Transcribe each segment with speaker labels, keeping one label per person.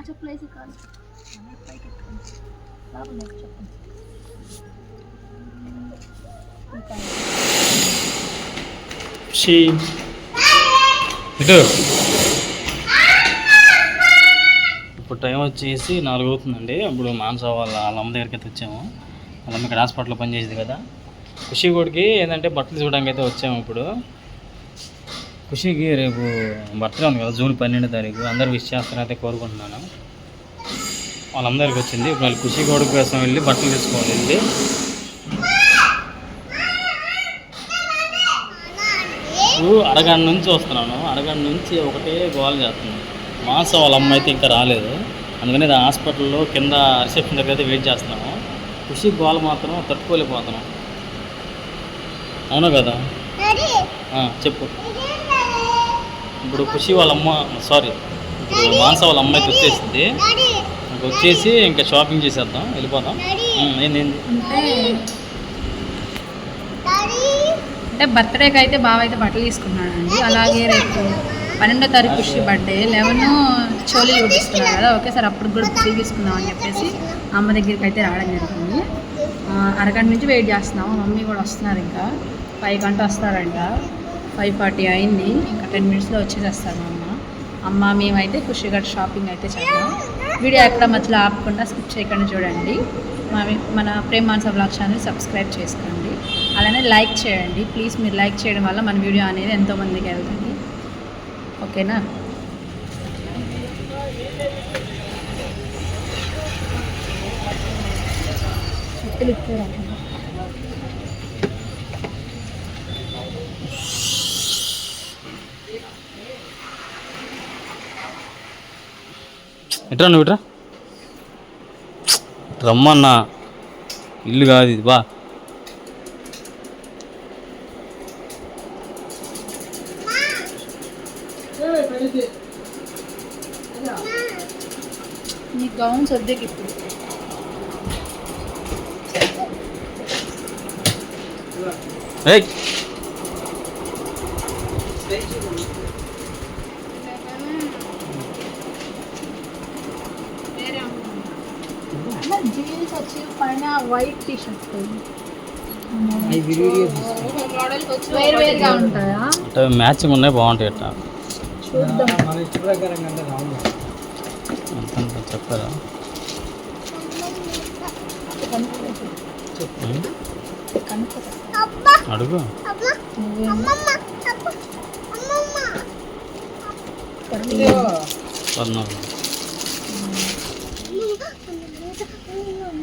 Speaker 1: ఆ చెప్పులు వేసి కాదు. పైకి ఎత్తుకోండి లోపల చెప్పండి.
Speaker 2: ఇటు. ఇప్పుడు టైం వచ్చేసి నాలుగు అవుతుందండి ఇప్పుడు మానస వాళ్ళ వాళ్ళ అమ్మ దగ్గరికి అయితే వచ్చాము. వాళ్ళ అమ్మ ఇక్కడ హాస్పిటల్లో పనిచేసేది కదా. ఖుషి ఏంటంటే బట్టలు చూడడానికి అయితే వచ్చాము ఇప్పుడు. ఖుషికి రేపు బర్త్డే ఉంది కదా జూన్ పన్నెండో తారీఖు. అందరూ విష్ చేస్తారైతే కోరుకుంటున్నాను. వాళ్ళ అమ్మ దగ్గరికి వచ్చింది. ఇప్పుడు వాళ్ళు ఖుషి కొడుకు కోసం వెళ్ళి బట్టలు తీసుకోవాలి వెళ్ళి అరగంట నుంచి వస్తున్నాను. అరగంట నుంచి ఒకటే గోల్ చేస్తున్నాను. మాస వాళ్ళ అమ్మ అయితే ఇంకా రాలేదు. అందుకని హాస్పిటల్లో కింద రిసెప్షన్ దగ్గర అయితే వెయిట్ చేస్తున్నాము ఖుషి గోల మాత్రం తట్టుకోలేకపోతున్నాం అవునా కదా? చెప్పు. ఇప్పుడు ఖుషి వాళ్ళ అమ్మ సారీ ఇప్పుడు మానస వాళ్ళ అమ్మ అయితే వచ్చేసింది. ఇంక వచ్చేసి ఇంకా షాపింగ్ చేసేద్దాం వెళ్ళిపోదాం. ఏంది ఏంది
Speaker 1: అంటే బర్త్డేకి అయితే బావ అయితే బట్టలు తీసుకున్నాడండి. అలాగే రేపు పన్నెండో తారీఖు ఖుషి బర్త్డే లెవెన్ చోళీ చూపిస్తున్నారు కదా ఒకేసారి అప్పుడు కూడా బుక్ తీసుకుందాం అని చెప్పేసి అమ్మ దగ్గరికి అయితే రావడం జరిగింది. ఆ, అరగంట నుంచి వెయిట్ చేస్తున్నాము. మమ్మీ కూడా వస్తున్నారు ఇంకా. ఫైవ్ గంట వస్తారంట. ఫైవ్ ఫార్టీ అయింది. ఇంకా టెన్ మినిట్స్లో వచ్చేసేస్తాను అమ్మ. అమ్మ మేమైతే ఖుషిగా షాపింగ్ అయితే చేద్దాం. వీడియో ఎక్కడ మధ్యలో ఆపకుండా స్కిప్ చేయకుండా చూడండి. మన Prem Mansa blog channel subscribe చేసుకోండి. అలానే లైక్ చేయండి. ప్లీజ్ మీరు లైక్ చేయడం వల్ల మన వీడియో అనేది ఎంతోమందికి వెళ్తుంది. ఓకేనా? చెప్పులు
Speaker 2: ఎట్రా నువ్వు ఇట్రా? రమ్మన్నా. ఇల్లు కాదు ఇది బా.
Speaker 1: నీ గౌన్ సర్దేకి ఇప్పుడు
Speaker 2: ఏయ్
Speaker 1: జీన్స్ వచ్చి పైన వైట్ టీ షర్ట్ వేరు వేరుగా ఉంటాయా?
Speaker 2: అంటే మ్యాచింగ్ ఉన్నాయి బాగుంటాయి అట్లా.
Speaker 1: చూద్దాం.
Speaker 2: ఎంత ఎంత చెప్పారా ఉం?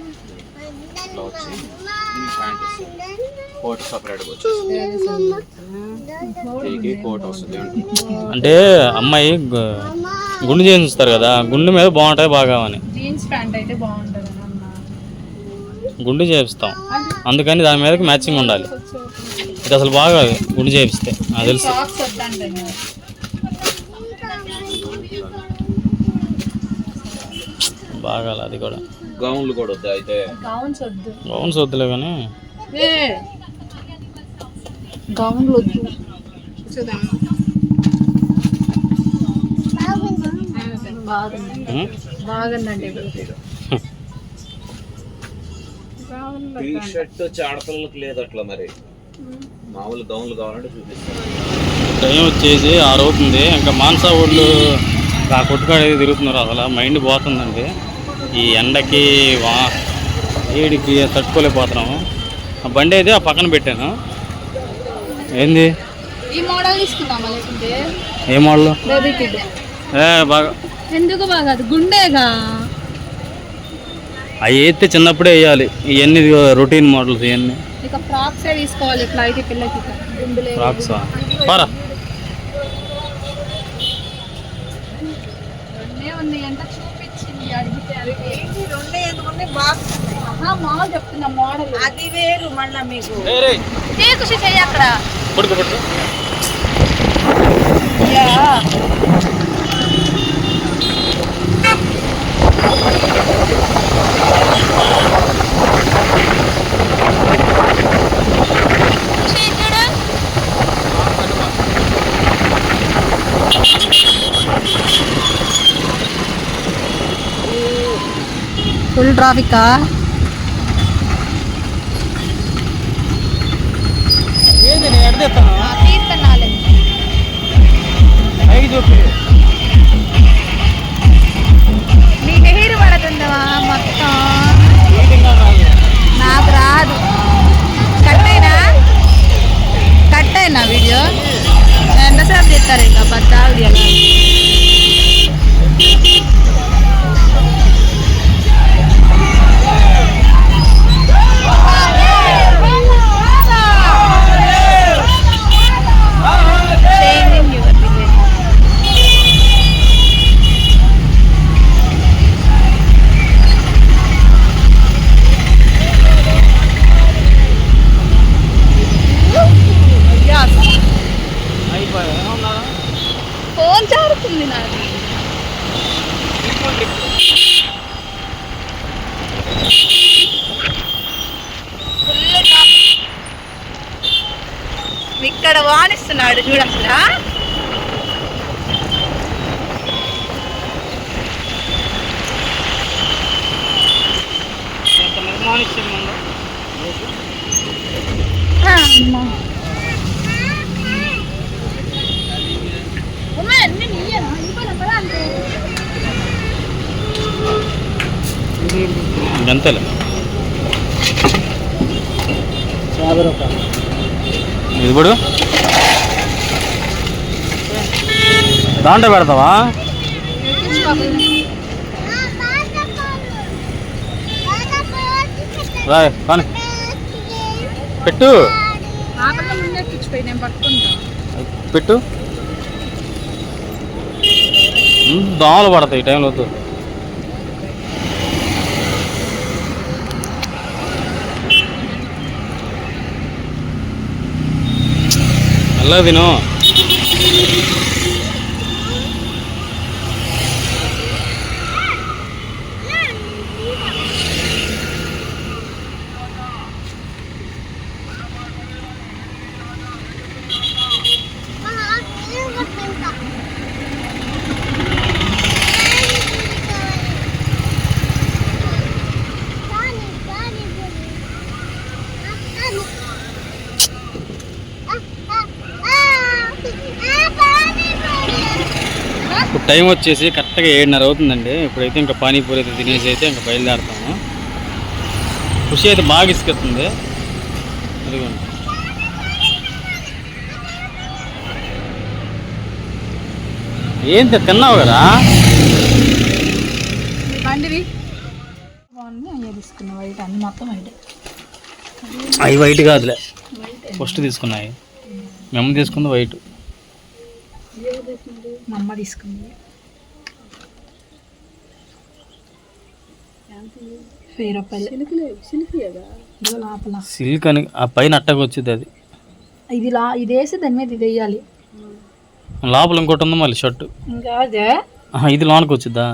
Speaker 2: అడుగు పద్నాలుగు
Speaker 3: కోట్ సపరేట్గా వచ్చేసి కోట్ వస్తుంది
Speaker 2: అంటే అమ్మాయి గుండు చేయించుతారు కదా గుండు మీద బాగుంటాయి బాగా అని?
Speaker 1: జీన్స్ ప్యాంట్ అయితే బాగుంటుంది అన్న
Speaker 2: గుండు చేపిస్తాం. అందుకని దాని మీదకి మ్యాచింగ్ ఉండాలి. ఇది అసలు బాగా గుండు చేపిస్తే నాకు తెలుసు. బాగా అది కూడా.
Speaker 3: గౌన్లు కూడా వద్దు అయితే?
Speaker 1: గౌన్స్ వద్దు.
Speaker 2: గౌన్స్ వద్దులే కానీ
Speaker 1: గౌన్లు వద్దు. చూద్దాం? బాగుందండి
Speaker 3: టీ షర్ట్ చాడపిల్లలకు లేదు అట్లా మరి. మామూలు గౌన్లు కావాలంటే చూపిస్తాను.
Speaker 2: టైం వచ్చేసి ఆరు అవుతుంది. ఇంకా మాన్సా ఊళ్ళు ఆ కొట్టుకాడ ఏది తిరుగుతున్నారు అసలు. మైండ్ పోతుందండి. ఈ ఎండకి వా వేడికి తట్టుకోలేకపోతున్నాము. ఆ బండి అయితే ఆ పక్కన పెట్టాను. ఏంది?
Speaker 1: ఈ మోడల్ తీసుకుందామా లేకుంటే?
Speaker 2: ఏ మోడల్?
Speaker 1: Baby kid.
Speaker 2: ఏ బాగా
Speaker 1: ఎందుకు బాగా? గుండేగా?
Speaker 2: అవి అయితే చిన్నప్పుడే వేయాలి. ఇవన్నీ రొటీన్ మోడల్స్ ఇవన్నీ
Speaker 1: ఇక ఫ్రాక్స్ తీసుకోవాలి అయితే పిల్లకి.
Speaker 2: ఫ్రాక్స్? పారా
Speaker 1: రెండే ఉంది ఎంత చూపించింది అడిగితే అది
Speaker 4: ఏంటి? రెండే ఎందుకున్నాయి బాక్స్.
Speaker 1: మోడల్ చెప్తున్నా మోడల్.
Speaker 4: అది వేరు మళ్ళా మీకు.
Speaker 1: ఏ ఖుషి చెయ్యి అక్కడ? ఫుల్ ట్రాఫికా
Speaker 2: ఏంది నేను ఎడదెత్తాను
Speaker 1: తీస్తున్నాలే
Speaker 2: పైకి చూపి
Speaker 1: నీ హెయిర్ పడుతుందవా మొత్తం? నాకు రాదు. ఇక్కడ వానిస్తున్నాడు చూడు అసలు
Speaker 2: ఎంత నిర్మాణించింది ఉందో అంతేలే యాభై రూపాయలు ఇది ఇప్పుడు దాంట్లో పెడతావా? రాయ్ కానీ పెట్టు. పెట్టు. ఉమ్, దోమలు పడతాయి ఈ టైంలో వద్దు. நல்ல தினம் టైం వచ్చేసి కరెక్ట్గా ఏడున్నర అవుతుందండి. ఇప్పుడైతే ఇంకా పానీపూరి అయితే తినేసి అయితే ఇంకా బయలుదేరుతాము. ఖుషి అయితే బాగా ఇసుకెత్తుంది అదిగోండి ఏంటి తిన్నావు కదా? అవి వైట్ కాదులే. ఫస్ట్ తీసుకున్నాయి. మేము తీసుకుంది వైట్.
Speaker 1: మా అమ్మ తీసుకుంది. వెయ్యి రూపాయలు. ఇదిగో లోపల.
Speaker 2: సిల్క్ అని ఆ పైన అట్టగా వచ్చింది అది.
Speaker 1: ఇది లా ఇది వేసి దాని మీద ఇది వేయాలి.
Speaker 2: లోపల ఇంకోటి ఉంది మళ్ళీ షర్ట్.
Speaker 1: ఇంకా అదే?
Speaker 2: ఇది లోనికి వచ్చిద్దా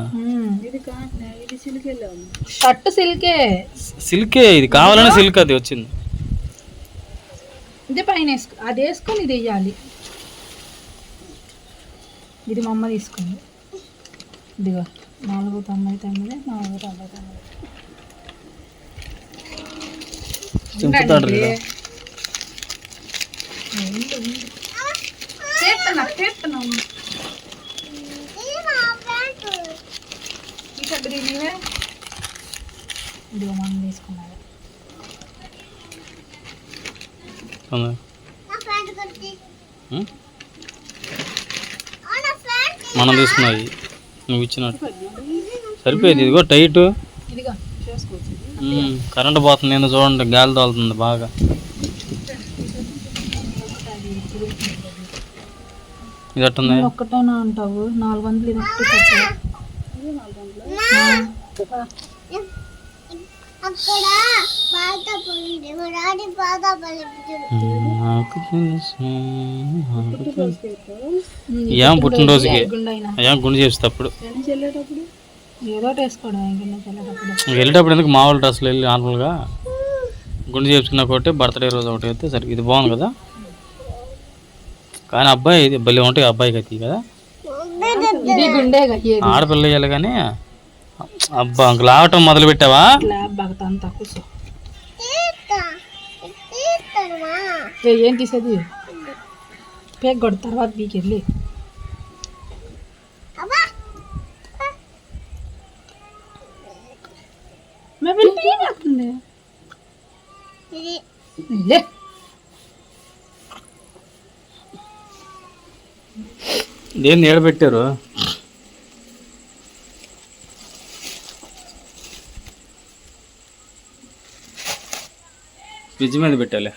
Speaker 1: షర్ట్ సిల్కే.
Speaker 2: సిల్కే ఇది కావాలనే సిల్క్ అది వచ్చింది.
Speaker 1: ఇది పైన వేసుకో అది వేసుకొని ఇది వేయాలి. ఇది మా అమ్మ తీసుకుంది. ఇదిగో నాలుగు తొంభై తొమ్మిది నాలుగు తొంభై తొమ్మిది.
Speaker 2: చింపుతాడు.
Speaker 1: చేస్తున్నా ఇదిగో మనం తీసుకున్నాడు.
Speaker 2: తొందర. మనం తీసుకున్నది నువ్వు ఇచ్చినట్టు. సరిపోయేది. ఇదిగో టైట్.
Speaker 1: ఇదిగో చేసుకోవచ్చు
Speaker 2: కరెంట్ పోతుంది. ఏందో చూడండి. గాలి తోలుతుంది బాగా. ఇది
Speaker 1: ఒక్కటేనా అంటావు? నాలుగు వందలు ఇది
Speaker 2: ఏం పుట్టినరోజుకి ఏం గుండు ఇంక వెళ్ళేటప్పుడు ఎందుకు మామూలు డ్రెస్సులు వెళ్ళి నార్మల్గా గుండు చేపించుకున్న ఒకటి బర్త్డే రోజు ఒకటి అయితే సరే ఇది బాగుంది కదా? కానీ అబ్బాయి ఇది భలే ఉంటాయి అబ్బాయికి అయితే కదా?
Speaker 1: ఇది గుండె అయ్యేది
Speaker 2: ఆడపిల్ల వేయాలి కానీ అబ్బా ఇంక లావటం మొదలు పెట్టావా
Speaker 1: ఏ ఏం తీసేది? పేక్ కొడు తర్వాత చేస్తుంది? లే
Speaker 2: దేన్ని ఏడబెట్టారు? ఫ్రిడ్జ్ మీద పెట్టాలి.